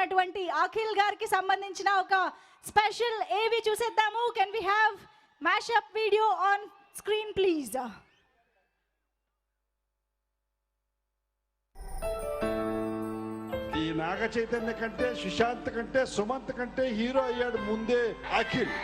ఉన్నటువంటి అఖిల్ గారికి సంబంధించిన ఒక స్పెషల్ ఏవి చూసేద్దాము? Can we have mashup video on screen please ఈ నాగ చైతన్య కంటే సుశాంత్ కంటే సుమంత్ కంటే హీరో అయ్యాడు ముందే అఖిల్.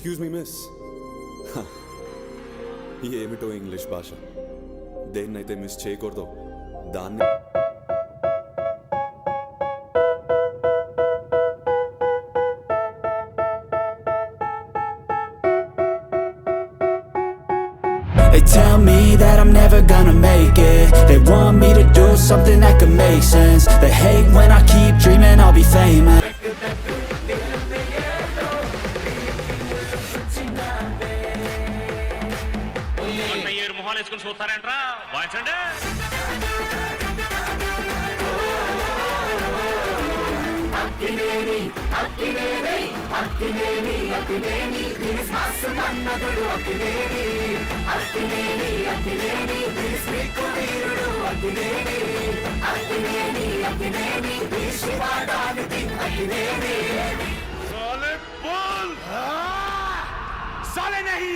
ఎక్స్క్యూజ్ మీ మిస్ ఏమిటో ఇంగ్లీష్ భాష దేన్నైతే మిస్ చేయకూడదు దాన్ని They tell me that I'm never gonna make it They want me to do something that could make sense They hate when I keep dreaming I'll be famous నలభై ఏడు మొహాలు వేసుకుని చూస్తారంట్రా? వాయించండి సాలే నహీ.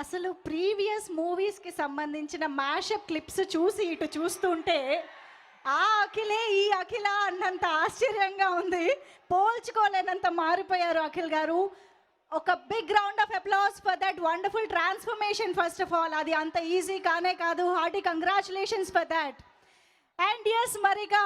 అసలు ప్రీవియస్ మూవీస్కి సంబంధించిన మ్యాషప్ క్లిప్స్ చూసి ఇటు చూస్తుంటే ఆ అఖిలే ఈ అఖిల అన్నంత ఆశ్చర్యంగా ఉంది. పోల్చుకోలేనంత మారిపోయారు అఖిల్ గారు. ఒక big round of applause for that wonderful transformation first of all అది అంత ఈజీ కానే కాదు. Hearty congratulations for that and yes మరిగా